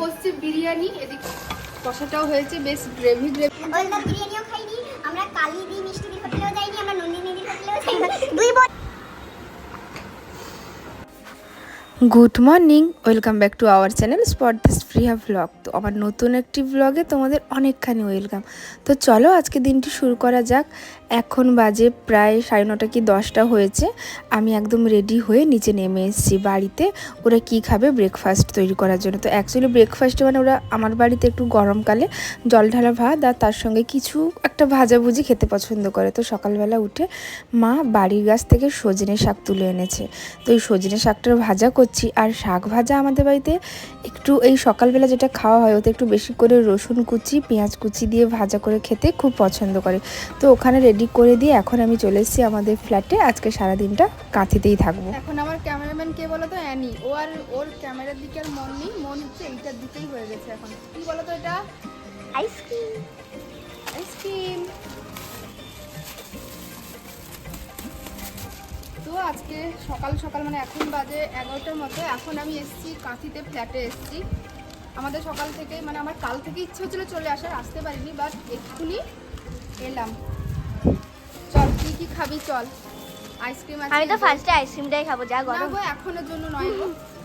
করছি বিরিয়ানি, এদিকে কষাটাও হয়েছে, বেশ গ্রেভি গ্রেভি। বিরিয়ানিও খাইনি, আমরা কালি দি মিষ্টি দি হোটেলেও যাইনি, আমরা নন্দিনী দি হোটেলেও যাইনি। দুই good morning welcome back to our channel spot this Priya vlog তো আমার নতুন একটি ব্লগে তোমাদের অনেকখানি ওয়েলকাম তো চলো আজকে দিনটি শুরু করা যাক। এখন বাজে প্রায় সাড়ে নটা কি দশটা হয়েছে। আমি একদম রেডি হয়ে নিচে নেমে এসেছি বাড়িতে। ওরা কি খাবে ব্রেকফাস্ট তৈরি করার জন্য। তো অ্যাকচুয়ালি ব্রেকফাস্টে মানে ওরা আমার বাড়িতে একটু গরমকালে জল ঢালা ভাত আর তার সঙ্গে কিছু একটা ভাজাভুজি খেতে পছন্দ করে। তো সকালবেলা উঠে মা বাড়ির গাছ থেকে সজনে শাক তুলে এনেছে। তো এই সজনে শাকটার ভাজা করছি। আর শাক ভাজা আমাদের বাড়িতে একটু এই সকালবেলা যেটা খাওয়া হয় ওতে একটু বেশি করে রসুন কুচি পেঁয়াজ কুচি দিয়ে ভাজা করে খেতে খুব পছন্দ করে। তো ওখানে রেডি করে দিয়ে এখন আমি চলে এসেছি আমাদের ফ্ল্যাটে আজকে সারাদিনটা কাঁথিতেই থাকব। এখন আমার ক্যামেরাম্যান কে বলো তো? অ্যানি। ও আর ওর ক্যামেরার দিকে আর মন নেই। মন হচ্ছে এইটার দিকেই হয়ে গেছে এখন। কি বলো তো এটা? আইসক্রিম আইসক্রিম তো আজকে সকাল সকাল মানে এখন বাজে এগারোটার মতো এখন আমি এসেছি কাঁথিতে ফ্ল্যাটে এসেছি। আমাদের সকাল থেকে মানে আমার কাল থেকে ইচ্ছে হচ্ছিল চলে আসার আসতে পারিনি বাট এক্ষুনি এলাম। চল কী কী খাবি চল। আইসক্রিম আমি তো ফার্স্টে আইসক্রিমটাই খাব যা গরম। গো এখনের জন্য নয়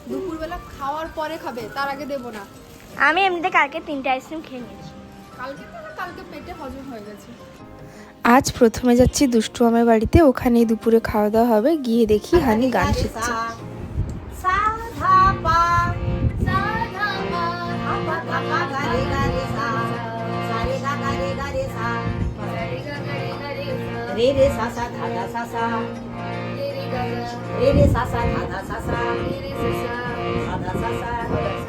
দুপুরবেলা খাওয়ার পরে খাবে তার আগে দেবো না। আমি এমনিতে কালকে তিনটে আইসক্রিম খেয়ে নিয়েছি। কালকে হয়ে গেছে আজ প্রথমে যাচ্ছি দুষ্টু আমার বাড়িতে ওখানেই দুপুরে খাওয়া দাওয়া হবে গিয়ে দেখি হানি গান শিখছে রে রে সা সা ধা ধা সা সা রে রে সা সা ধা ধা সা সা রে রে সা সা ধা ধা সা সা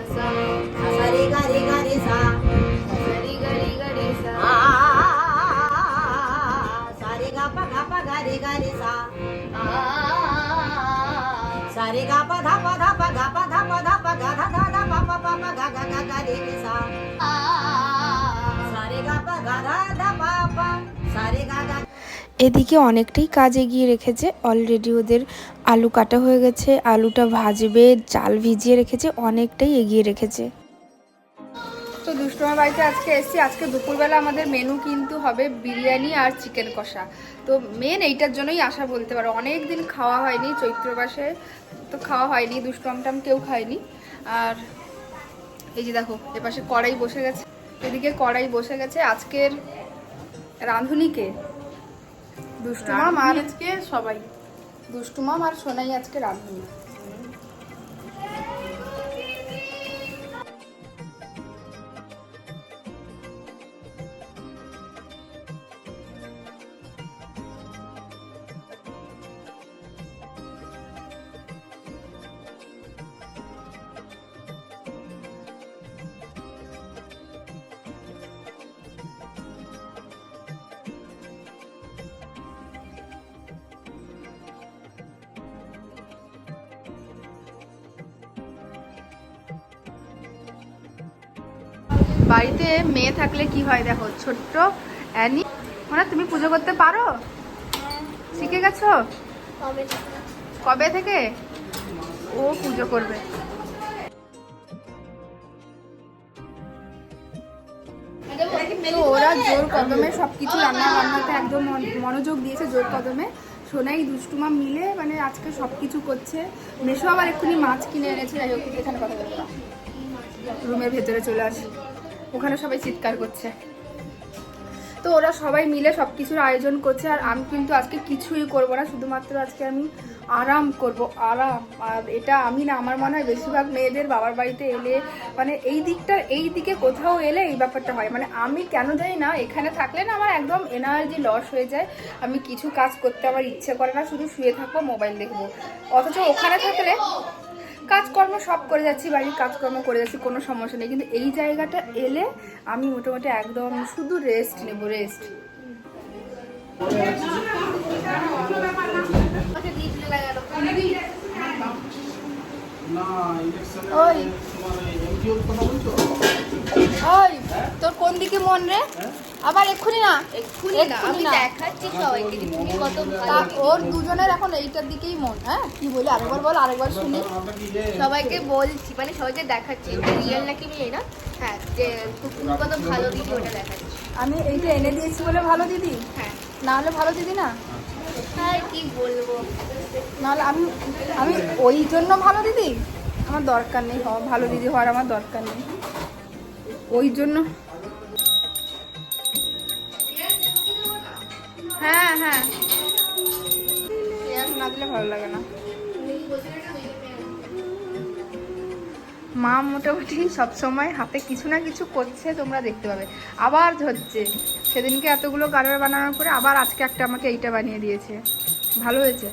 এদিকে অনেকটাই কাজ এগিয়ে রেখেছে। অলরেডি ওদের আলু কাটা হয়ে গেছে, আলুটা ভাজবে, চাল ভিজিয়ে রেখেছে, অনেকটাই এগিয়ে রেখেছে। তো দুষ্টমার বাড়িতে আজকে এসেছি। আজকে দুপুরবেলা আমাদের মেনু কিন্তু হবে বিরিয়ানি আর চিকেন কষা। তো মেন এইটার জন্যই আশা বলতে পারো অনেক দিন খাওয়া হয়নি চৈত্র মাসে তো খাওয়া হয়নি, দুষ্টমটাম কেউ খায়নি। আর এই যে দেখো, এপাশে কড়াই বসে গেছে। এদিকে কড়াই বসে গেছে। আজকের রাঁধুনিকে। দুষ্টুমাম আর আজকে সবাই। দুষ্টুমাম আর সোনাই আজকে রাঁধুনি। বাড়িতে মেয়ে থাকলে কি হয়? দেখো ছোট্ট অ্যানি। মানে তুমি পুজো করতে পারো? শিখে গেছো? কবে থেকে? ও পুজো করবে। তো ওরা জোর কদমে সবকিছু রান্না বান্নাতে একদম মনোযোগ দিয়েছে জোর কদমে। সোনাই দুষ্টুমা মিলে মানে আজকে সবকিছু করছে। মেশো আবার এক্ষুনি মাছ কিনে এনেছে। যাই হোক এখানে কথা রুমের ভেতরে চলে আসি। ওখানে সবাই চিৎকার করছে। তো ওরা সবাই মিলে সব কিছুর আয়োজন করছে আর আমি কিন্তু আজকে কিছুই করব না, শুধুমাত্র আজকে আমি আরাম করব, আরাম। আর এটা আমি না, আমার মনে হয় বেশিরভাগ মেয়েদের বাবার বাড়িতে এলে মানে এই দিকটা এই দিকে কোথাও এলে এই ব্যাপারটা হয়। মানে আমি কেন জানি না, এখানে থাকলে না আমার একদম এনার্জি লস হয়ে যায়। আমি কিছু কাজ করতে আমার ইচ্ছে করে না, শুধু শুয়ে থাকব মোবাইল দেখব। অথচ ওখানে থাকলে কাজকর্ম সব করে যাচ্ছি বাড়ির কাজকর্ম করে যাচ্ছি কোনো সমস্যা নেই। কিন্তু এই জায়গাটা এলে আমি মোটামুটি একদম শুধু রেস্ট নেব রেস্ট ওই। ওই। তোর কোন দিকে মন রে? আবার এক্ষুনি না। এক্ষুনি না আমি দেখাচ্ছি সবাইকে তুমি কত ওর দুজনের এখন এইটার দিকেই মন হ্যাঁ? কি বলি আরেকবার বল আরেকবার শুনি। সবাইকে বলছি মানে সবাইকে দেখাচ্ছি রিয়েল নাকি জানি না? হ্যাঁ যে তুমি কত ভালো দিদি ওটা দেখাচ্ছি। আমি এইটা এনে দিয়েছি বলে ভালো দিদি? হ্যাঁ। না হলে ভালো দিদি না? হ্যাঁ কি বলব? নাহলে আমি আমি ওই জন্য ভালো দিদি? আমার দরকার নেই হওয়া ভালো দিদি হওয়ার আমার দরকার নেই। ওই জন্য। হ্যাঁ হ্যাঁ। না দিলে ভালো লাগে না। মা মোটামুটি সবসময় হাতে কিছু না কিছু করছে, তোমরা দেখতে পাবে। আবার ধরছে। সেদিনকে এতগুলো কালার বানানোর পরে আবার আজকে একটা আমাকে এইটা বানিয়ে দিয়েছে। ভালো হয়েছে।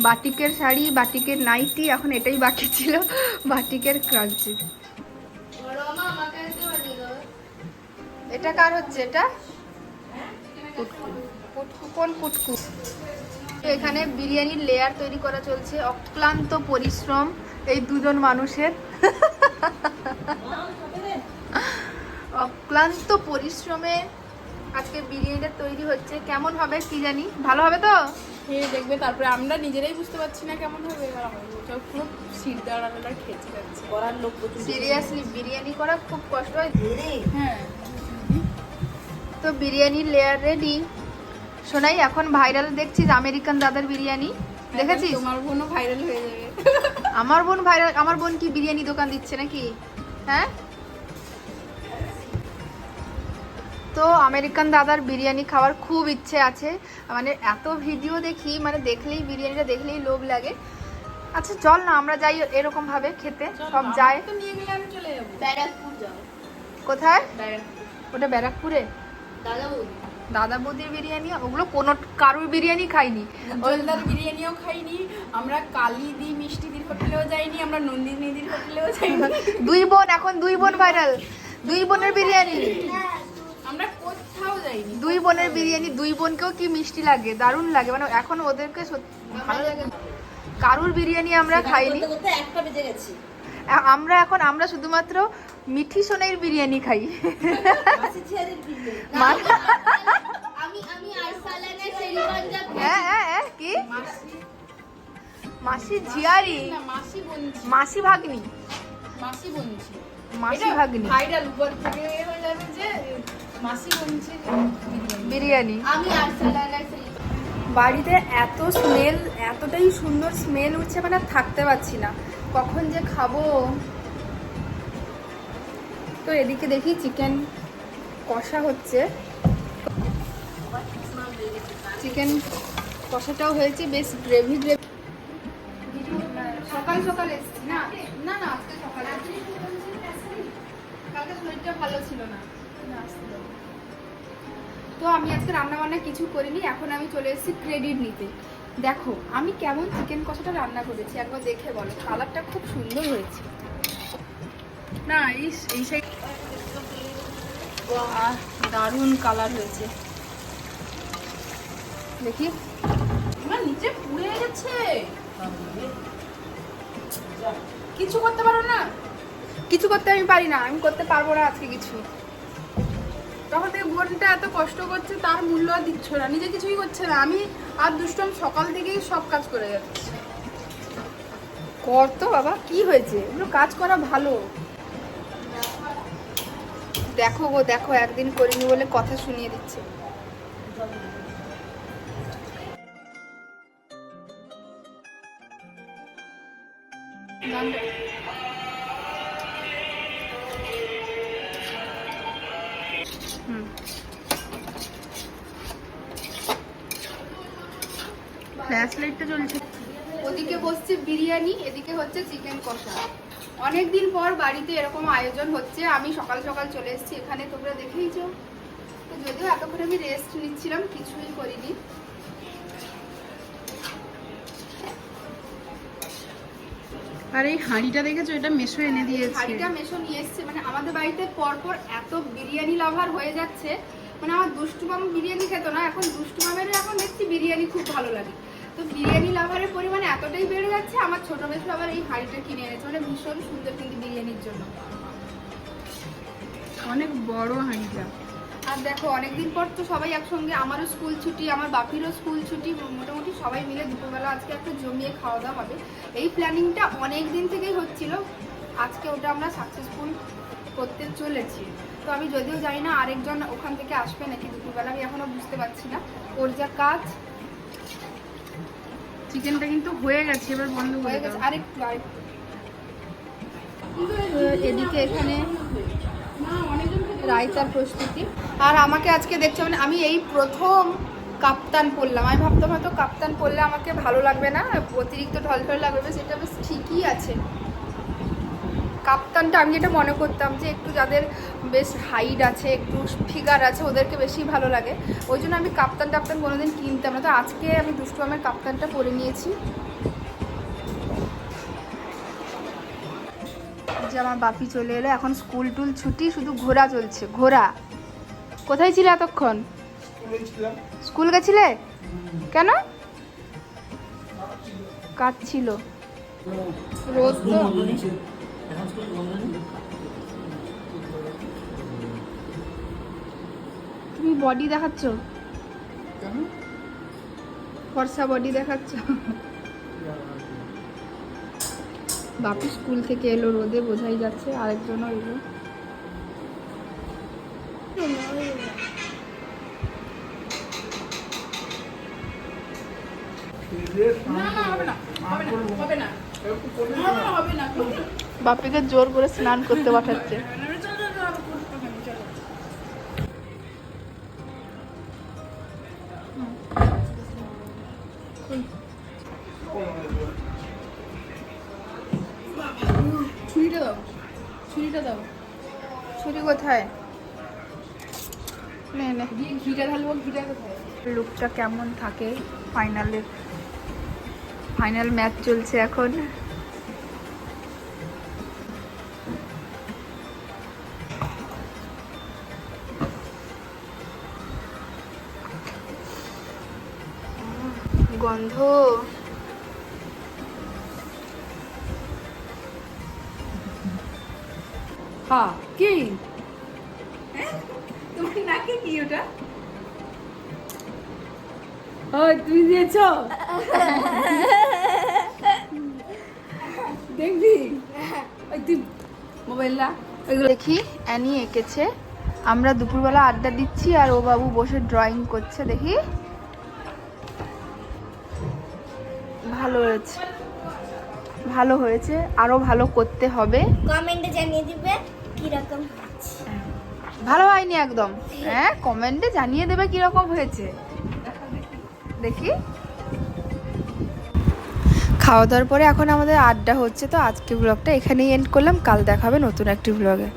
বাটিকের শাড়ি, বাটিকের নাইটি, এখন এটাই বাকি ছিল। বাটিকের ক্রাঞ্চি। এটা কার হচ্ছে এটা? পুটকু কোন পুটকু তো এখানে বিরিয়ানির লেয়ার তৈরি করা চলছে। অক্লান্ত পরিশ্রম এই দুজন মানুষের। অক্লান্ত পরিশ্রমে আজকে বিরিয়ানিটা তৈরি হচ্ছে। কেমন হবে কি জানি? ভালো হবে তো? খেয়ে দেখবে তারপরে আমরা নিজেরাই বুঝতে পারছি না কেমন হবে। এবার পুরো সিট দাঁড়ানোটা খেয়েছে যাচ্ছে। করার লোক সিরিয়াসলি বিরিয়ানি করা খুব কষ্ট হয়। হ্যাঁ। তো বিরিয়ানির লেয়ার রেডি শোনাই এখন ভাইরাল দেখছিস আমেরিকান দাদার বিরিয়ানি? দেখেছিস? আমার বোনও ভাইরাল হয়ে যাবে। আমার বোন ভাইরাল আমার বোন কি বিরিয়ানি দোকান দিচ্ছে নাকি? হ্যাঁ? তো আমেরিকান দাদার বিরিয়ানি খাওয়ার খুব ইচ্ছে আছে। মানে এত ভিডিও দেখি মানে দেখলেই বিরিয়ানিটা দেখলেই লোভ লাগে। আচ্ছা চল না আমরা যাই এরকম ভাবে খেতে সব যায়। কোথায়? ওটা ব্যারাকপুরে? দাদা দাদা বৌদির বিরিয়ানি ওগুলো কোনো কারুর বিরিয়ানি খাইনি। জলদার বিরিয়ানিও খাইনি আমরা কালিদি মিষ্টিদির হোটেলেও যাইনি আমরা নন্দিনীদির হোটেলেও যাইনি। দুই বোন এখন দুই বোন ভাইরাল। দুই বোনের বিরিয়ানি। আমরা কোথাও যাইনি। দুই বোনের বিরিয়ানি দুই বোনকেও কি মিষ্টি লাগে দারুণ লাগে। মানে এখন ওদেরকে ভালো লাগে কারুর বিরিয়ানি আমরা খাইনি। একটা বেজে গেছে। আমরা এখন আমরা শুধুমাত্র মিঠি সোনের বিরিয়ানি খাই। কি? মাসি। ঝিয়ারি মাসি ভাগ্নি। মাসি বলছি মাসি ভাগ্নি। ভাইরাল উপর থেকে হয়ে যাবে যে মাসি বলছি বিরিয়ানি। বিরিয়ানি। আমি আরসালানা বাড়িতে এত স্মেল এতটাই সুন্দর স্মেল উঠছে মানে থাকতে পারছি না। কখন যে খাব? তো এদিকে দেখি চিকেন কষা হচ্ছে। চিকেন কষাটাও হয়েছে বেশ গ্রেভি গ্রেভি সকাল সকাল এসছি না? না না আজকে সকালে। কালকে শরীরটা ভালো ছিল না। তো আমি আজকে রান্না বান্না কিছু করিনি এখন আমি চলে এসেছি ক্রেডিট নিতে। দেখো আমি কেমন চিকেন কষাটা রান্না করেছি একবার দেখে বলো। কালারটা খুব সুন্দর হয়েছে। না এই এই সাইড আহ, দারুণ কালার হয়েছে। দেখি। আমার নিচে পুড়ে গেছে। কিছু করতে পারো না? কিছু করতে আমি পারি না। আমি করতে পারব না আজকে কিছু। তখন থেকে বোনটা এত কষ্ট করছে তার মূল্য আর দিচ্ছ না। নিজে কিছুই করছে না। আমি আর দুষ্টম সকাল থেকেই সব কাজ করে যাচ্ছি। কর তো বাবা কি হয়েছে? এগুলো কাজ করা ভালো। দেখো গো দেখো একদিন করিনি বলে কথা শুনিয়ে দিচ্ছে। হুম। ফ্ল্যাশ লাইটটা চলছে ওদিকে বসছে বিরিয়ানি এদিকে হচ্ছে চিকেন কষা। অনেক দিন পর বাড়িতে এরকম আয়োজন হচ্ছে আমি সকাল সকাল চলে এসেছি এখানে তোমরা দেখেইছো। তো যদিও এতক্ষণ আমি রেস্ট নিচ্ছিলাম কিছুই করিনি। আর এই হাঁড়িটা দেখেছ? এটা মেশো এনে দিয়েছে। হাঁড়িটা মেশো নিয়ে এসছে মানে আমাদের বাড়িতে পরপর এত বিরিয়ানি লাভার হয়ে যাচ্ছে। মানে আমার দুষ্টু মাম বিরিয়ানি খেত না এখন দুষ্টু মামেরও এখন দেখছি বিরিয়ানি খুব ভালো লাগে। তো বিরিয়ানি লাভারের পরিমাণ এতটাই বেড়ে যাচ্ছে আমার ছোট মেশো আবার এই হাঁড়িটা কিনে এনেছে মানে ভীষণ সুন্দর কিন্তু বিরিয়ানির জন্য। অনেক বড় হাঁড়িটা। আর দেখো অনেকদিন পর তো সবাই একসঙ্গে আমারও স্কুল ছুটি আমার বাপিরও স্কুল ছুটি মোটামুটি সবাই মিলে দুপুরবেলা আজকে একটা জমিয়ে খাওয়া দাওয়া হবে। এই প্ল্যানিংটা অনেক দিন থেকেই হচ্ছিল আজকে ওটা আমরা সাকসেসফুল করতে চলেছি। তো আমি যদিও জানি না আরেকজন ওখান থেকে আসবে নাকি দুপুরবেলা আমি এখনও বুঝতে পারছি না। ওর যা কাজ চিকেনটা কিন্তু হয়ে গেছে এবার বন্ধ করে হয়ে গেছে আরেকটু আরেকটু। এদিকে এখানে রায়তার প্রস্তুতি। আর আমাকে আজকে দেখছে মানে আমি এই প্রথম কাপ্তান পরলাম। আমি ভাবতাম হয়তো কাপ্তান পরলে আমাকে ভালো লাগবে না অতিরিক্ত ঢলঢল লাগবে সেটা বেশ ঠিকই আছে। কাপ্তানটা আমি যেটা মনে করতাম যে একটু যাদের বেশ হাইট আছে একটু ফিগার আছে ওদেরকে বেশি ভালো লাগে। ওই জন্য আমি কাপ্তান টাপ্তান কোনোদিন কিনতাম না। তো আজকে আমি দুষ্টু আমের কাপ্তানটা পরে নিয়েছি। যে আমার বাপি চলে এলো। এখন স্কুল টুল ছুটি শুধু ঘোরা চলছে। ঘোরা। কোথায় ছিল এতক্ষণ? স্কুল গেছিলে? কেন? কাজ ছিল? রোদ তো। তুমি বডি দেখাচ্ছ? ফর্সা বডি দেখাচ্ছ? বাপি স্কুল থেকে এলো রোদে বোঝাই যাচ্ছে আরেকজনও এলো। না না হবে না হবে না হবে না হবে না। বাপিকে জোর করে স্নান করতে পাঠাচ্ছে। ছুরিটা দাও ছুরিটা দাও। ছুরি কোথায়? নে নে। ঘিটা ঢালবো ঘিটা কোথায়? লুকটা কেমন থাকে ফাইনালের। ফাইনাল ম্যাচ চলছে এখন। গন্ধ হ্যাঁ কি? তোমার নাকে কি ওটা? ও তুমি দিয়েছ? দেখবি? ওই তুই মোবাইল না দেখি অ্যানি এঁকেছে। আমরা দুপুরবেলা আড্ডা দিচ্ছি আর ও বাবু বসে ড্রয়িং করছে দেখি। ভালো হয়েছে। ভালো হয়েছে আরও ভালো করতে হবে। কমেন্টে জানিয়ে দিবে কীরকম ভালো হয়নি একদম। হ্যাঁ কমেন্টে জানিয়ে দেবে কীরকম হয়েছে। দেখি। খাওয়া দাওয়ার পরে এখন আমাদের আড্ডা হচ্ছে তো আজকে ব্লগটা এখানেই এন্ড করলাম। কাল দেখাবে নতুন একটি ব্লগে